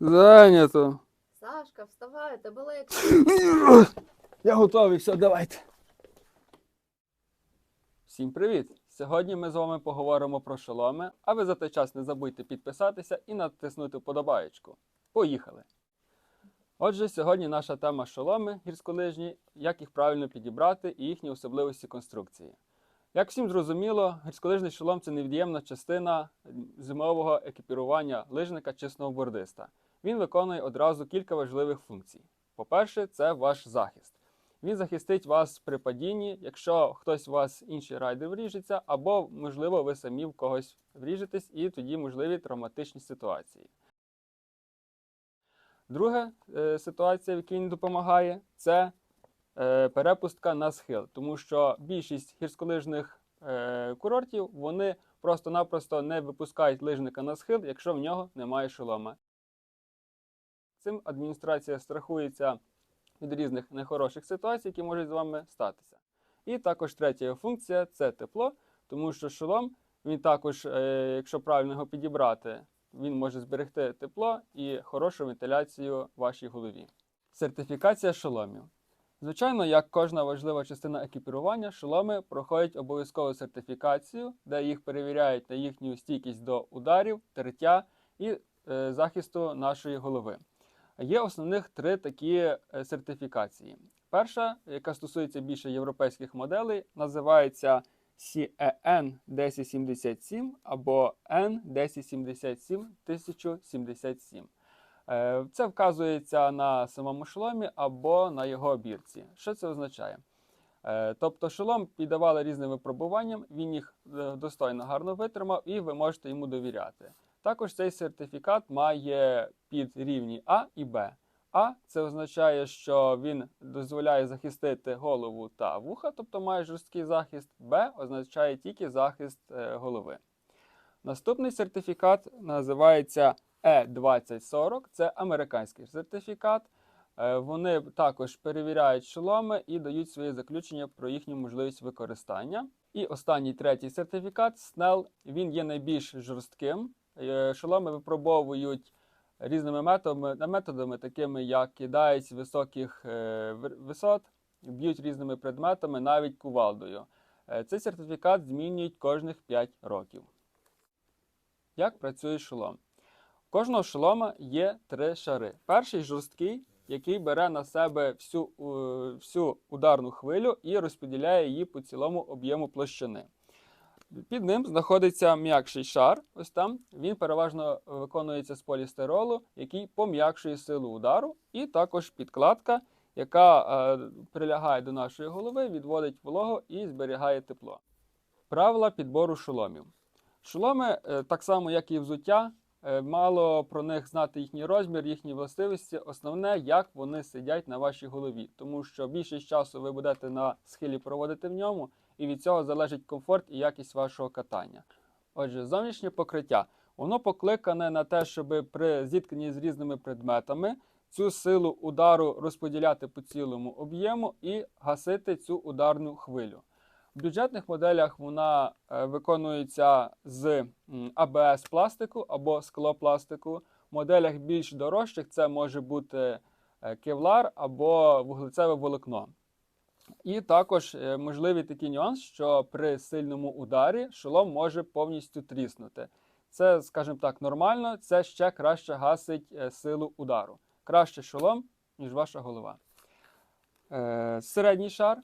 Зайнято. Сашка, вставай, тебе легше. Я готовий, все, давайте. Всім привіт! Сьогодні ми з вами поговоримо про шоломи, а ви за той час не забудьте підписатися і натиснути вподобаєчку. Поїхали! Отже, сьогодні наша тема шоломи гірськолижні, як їх правильно підібрати і їхні особливості конструкції. Як всім зрозуміло, гірськолижний шолом це невід'ємна частина зимового екіпірування лижника чи сноубордиста. Він виконує одразу кілька важливих функцій. По-перше, це ваш захист. Він захистить вас при падінні, якщо хтось у вас інший райдер вріжеться, або, можливо, ви самі в когось вріжетесь, і тоді можливі травматичні ситуації. Друга е, ситуація, в якій він допомагає, це е, перепустка на схил, тому що більшість гірськолижних е, курортів вони просто-напросто не випускають лижника на схил, якщо в нього немає шолома. Цим адміністрація страхується від різних нехороших ситуацій, які можуть з вами статися. І також третя функція це тепло, тому що шолом, він також, е, якщо правильно його підібрати, він може зберегти тепло і хорошу вентиляцію в вашій голові. Сертифікація шоломів. Звичайно, як кожна важлива частина екіпірування, шоломи проходять обов'язкову сертифікацію, де їх перевіряють на їхню стійкість до ударів, тертя і е, захисту нашої голови. Є основних три такі е, сертифікації. Перша, яка стосується більше європейських моделей, називається CEN 1077 або N 1077 1077. Е, Це вказується на самому шоломі або на його обірці. Що це означає? Е, Тобто шолом піддавали різним випробуванням, він їх достойно гарно витримав, і ви можете йому довіряти. Також цей сертифікат має під рівні А і Б. А це означає, що він дозволяє захистити голову та вуха, тобто має жорсткий захист. Б означає тільки захист е, голови. Наступний сертифікат називається E2040, це американський сертифікат. Е, Вони також перевіряють шоломи і дають свої заключення про їхню можливість використання. І останній третій сертифікат SNEL, він є найбільш жорстким. Е, Шоломи випробовують різними методами, методами такими як кидають з високих е, висот, б'ють різними предметами, навіть кувалдою. Е, Цей сертифікат змінюють кожних 5 років. Як працює шолом? У кожного шолома є три шари. Перший жорсткий, який бере на себе всю, всю ударну хвилю і розподіляє її по цілому об'єму площини. Під ним знаходиться м'якший шар. Ось там він переважно виконується з полістиролу, який пом'якшує силу удару, і також підкладка, яка е, прилягає до нашої голови, відводить вологу і зберігає тепло. Правила підбору шоломів. Шоломи, е, так само як і взуття, е, мало про них знати їхній розмір, їхні властивості. Основне, як вони сидять на вашій голові, тому що більшість часу ви будете на схилі проводити в ньому, і від цього залежить комфорт і якість вашого катання. Отже, зовнішнє покриття. Воно покликане на те, щоб при зіткненні з різними предметами цю силу удару розподіляти по цілому об'єму і гасити цю ударну хвилю. В бюджетних моделях вона е, виконується з АБС пластику або склопластику. В моделях більш дорожчих це може бути е, кевлар або вуглецеве волокно. І також е, можливий такий нюанс, що при сильному ударі шолом може повністю тріснути. Це, скажімо так, нормально, це ще краще гасить е, силу удару. Краще шолом, ніж ваша голова. Е, Середній шар,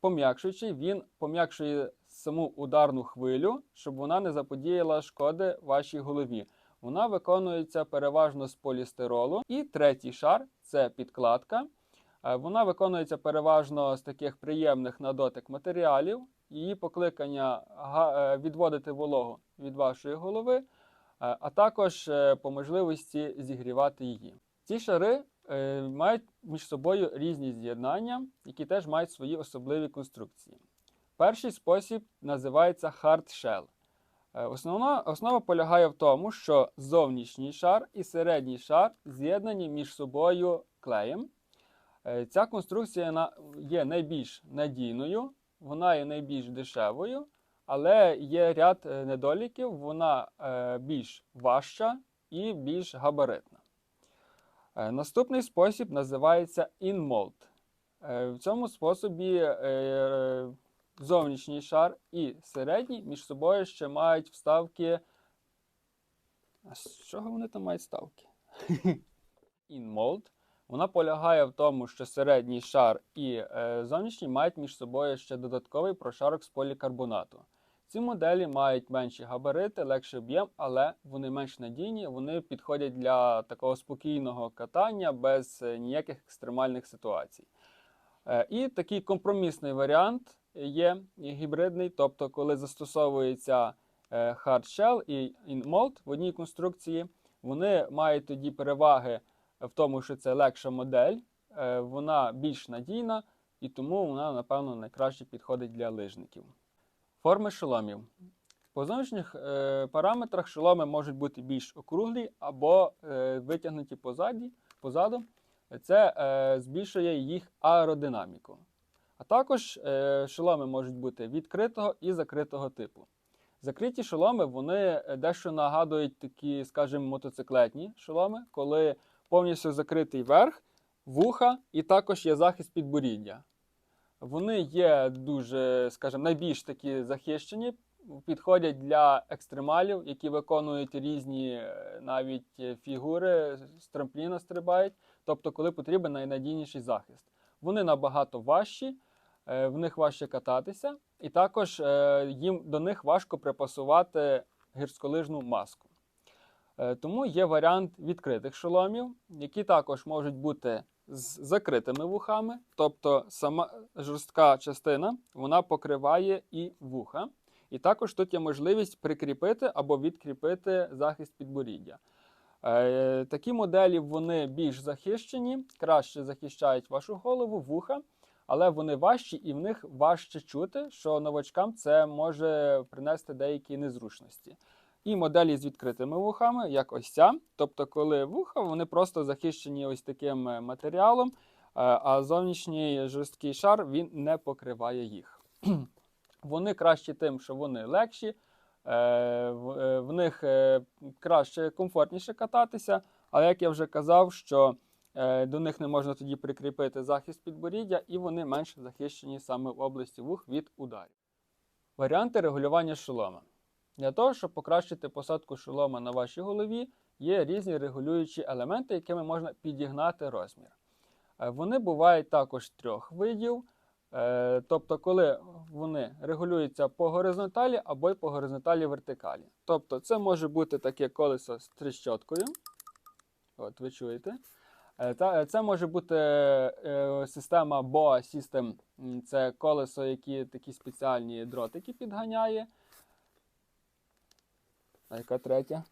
пом'якшуючий, він пом'якшує саму ударну хвилю, щоб вона не заподіяла шкоди вашій голові. Вона виконується переважно з полістиролу. І третій шар це підкладка. Е, Вона виконується переважно з таких приємних на дотик матеріалів. Її покликання е, відводити вологу від вашої голови, е, а також по можливості зігрівати її. Ці шари мають між собою різні з'єднання, які теж мають свої особливі конструкції. Перший спосіб називається hard shell. Основна основа полягає в тому, що зовнішній шар і середній шар з'єднані між собою клеєм. Е, Ця конструкція є найбільш надійною, вона є найбільш дешевою, але є ряд е, недоліків, вона е, більш важча і більш габаритна. Наступний спосіб називається InMold. В цьому способі зовнішній шар і середній між собою ще мають вставки. А з чого вони там мають вставки? InMold. Вона полягає в тому, що середній шар і е, зовнішній мають між собою ще додатковий прошарок з полікарбонату. Ці моделі мають менші габарити, легший об'єм, але вони менш надійні, вони підходять для такого спокійного катання без е, ніяких екстремальних ситуацій. Е, І такий компромісний варіант є гібридний, тобто, коли застосовується е, hard shell і InMold в одній конструкції, вони мають тоді переваги в тому, що це легша модель, е, вона більш надійна і тому вона, напевно, найкраще підходить для лижників. Форми шоломів. По зовнішніх е, параметрах шоломи можуть бути більш округлі або е, витягнуті позаді, позаду. Це збільшує їх аеродинаміку. А також шоломи можуть бути відкритого і закритого типу. Закриті шоломи вони дещо нагадують такі, скажімо, мотоциклетні шоломи, коли повністю закритий верх, вуха і також є захист підборіддя. Вони є дуже, скажімо, найбільш такі захищені, підходять для екстремалів, які виконують різні е, навіть е, фігури, з трампліна стрибають, тобто, коли потрібен найнадійніший захист. Вони набагато важчі, е, в них важче кататися, і також їм до них важко припасувати гірськолижну маску. Е, Тому є варіант відкритих шоломів, які також можуть бути з закритими вухами, тобто сама жорстка частина вона покриває і вуха. І також тут є можливість прикріпити або відкріпити захист підборіддя. Е, такі моделі вони більш захищені, краще захищають вашу голову, вуха, але вони важчі і в них важче чути, що новачкам це може принести деякі незручності. І моделі з відкритими вухами, як ось ця. Тобто, коли вуха, вони просто захищені ось таким е, матеріалом, е, а зовнішній жорсткий шар він не покриває їх. Вони кращі тим, що вони легші, е, в, них краще, комфортніше кататися. Але як я вже казав, що до них не можна тоді прикріпити захист підборіддя, і вони менш захищені саме в області вух від ударів. Варіанти регулювання шолома. Для того, щоб покращити посадку шолома на вашій голові, є різні регулюючі елементи, якими можна підігнати розмір. Е, Вони бувають також трьох видів. Е, Тобто, коли вони регулюються по горизонталі або й по горизонталі вертикалі. Тобто, це може бути таке колесо з тріщоткою. От ви чуєте. Е, це може бути система BOA System. Це колесо, які такі спеціальні дротики підганяє. А яка третя?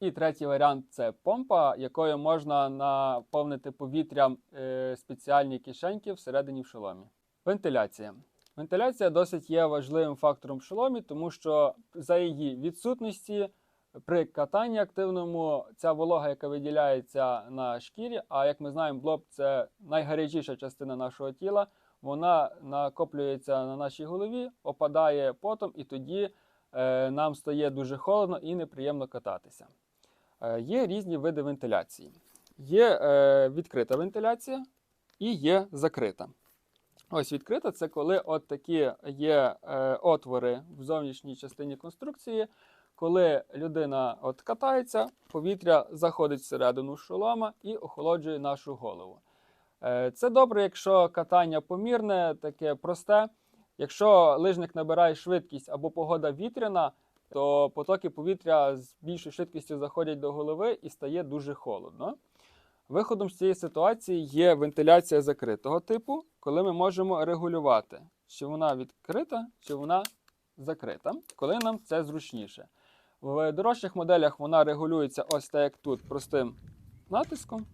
І третій варіант це помпа, якою можна наповнити повітрям е, спеціальні кишеньки всередині в шоломі. Вентиляція. Вентиляція досить є важливим фактором в шоломі, тому що за її відсутності при катанні активному ця волога, яка виділяється на шкірі, а як ми знаємо, блоб це найгарячіша частина нашого тіла, вона накоплюється на нашій голові, опадає потом, і тоді нам стає дуже холодно і неприємно кататися. Е, Є різні види вентиляції. Є е, відкрита вентиляція і є закрита. Ось відкрита це коли от такі є е, отвори в зовнішній частині конструкції. Коли людина от катається, повітря заходить всередину шолома і охолоджує нашу голову. Е, Це добре, якщо катання помірне, таке просте. Якщо лижник набирає швидкість або погода вітряна, то потоки повітря з більшою швидкістю заходять до голови і стає дуже холодно. Виходом з цієї ситуації є вентиляція закритого типу, коли ми можемо регулювати, чи вона відкрита, чи вона закрита, коли нам це зручніше. В дорожчих моделях вона регулюється ось так, як тут, простим натиском.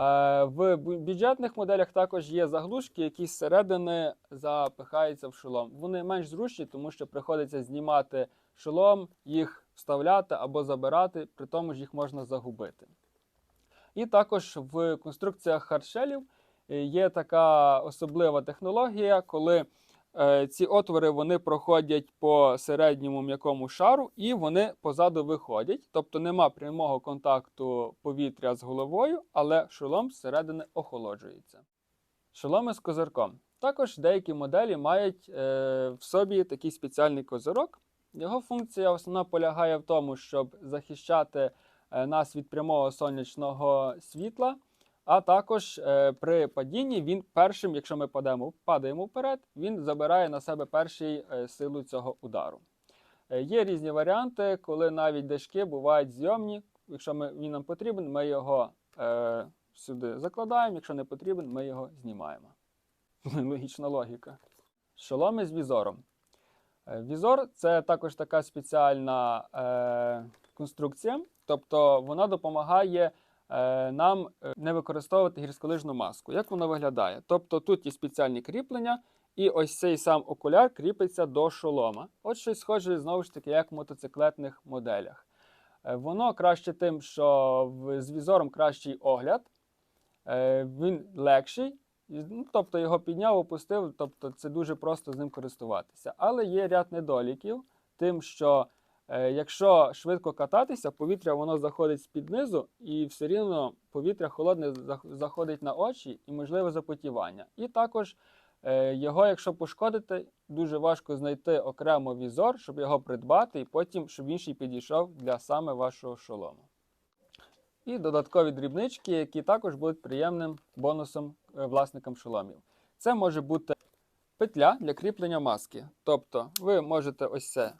Е, В бюджетних моделях також є заглушки, які зсередини запихаються в шолом. Вони менш зручні, тому що приходиться знімати шолом, їх вставляти або забирати, при тому ж їх можна загубити. І також в конструкціях хардшелів е, є така особлива технологія, коли Ці отвори вони проходять по середньому м'якому шару і вони позаду виходять. Тобто нема прямого контакту повітря з головою, але шолом зсередини охолоджується. Шоломи з козирком. Також деякі моделі мають е, в собі такий спеціальний козирок. Його функція основна полягає в тому, щоб захищати е, нас від прямого сонячного світла. А також е, при падінні він першим, якщо ми падаємо, падаємо вперед, він забирає на себе перший е, силу цього удару. Е, є різні варіанти, коли навіть дашки бувають зйомні. Якщо ми, він нам потрібен, ми його е, сюди закладаємо, якщо не потрібен, ми його знімаємо. Логічна логіка. Шоломи з візором. Е, Візор це також така спеціальна е, конструкція, тобто вона допомагає нам е, не використовувати гірськолижну маску. Як воно виглядає? Тобто тут є спеціальні кріплення, і ось цей сам окуляр кріпиться до шолома. От щось схоже знову ж таки, як в мотоциклетних моделях. Е, Воно краще тим, що з візором кращий огляд, е, він легший. Ну, тобто його підняв, опустив, тобто це дуже просто з ним користуватися. Але є ряд недоліків, тим, що е, якщо швидко кататися, повітря воно заходить з-під низу, і все рівно повітря холодне заходить на очі і можливе запотівання. І також е, його, якщо пошкодити, дуже важко знайти окремо візор, щоб його придбати, і потім, щоб інший підійшов для саме вашого шолому. І додаткові дрібнички, які також будуть приємним бонусом е, власникам шоломів. Це може бути петля для кріплення маски. Тобто ви можете ось це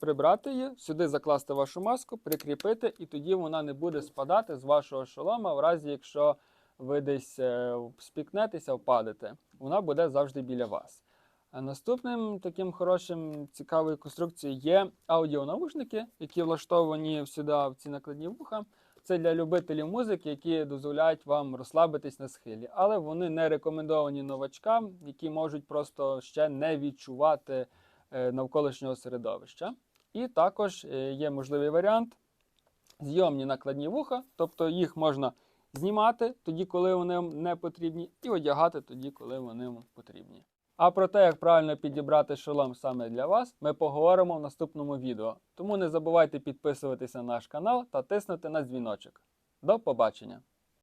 прибрати її, сюди закласти вашу маску, прикріпити, і тоді вона не буде спадати з вашого шолома, в разі якщо ви десь е, спікнетеся, впадете. Вона буде завжди біля вас. А наступним таким хорошим цікавою конструкцією є аудіонаушники, які влаштовані сюди в ці накладні вуха. Це для любителів музики, які дозволяють вам розслабитись на схилі, але вони не рекомендовані новачкам, які можуть просто ще не відчувати навколишнього середовища. І також е, є можливий варіант зйомні накладні вуха, тобто їх можна знімати тоді, коли вони не потрібні, і одягати тоді, коли вони потрібні. А про те, як правильно підібрати шолом саме для вас, ми поговоримо в наступному відео. Тому не забувайте підписуватися на наш канал та тиснути на дзвіночок. До побачення!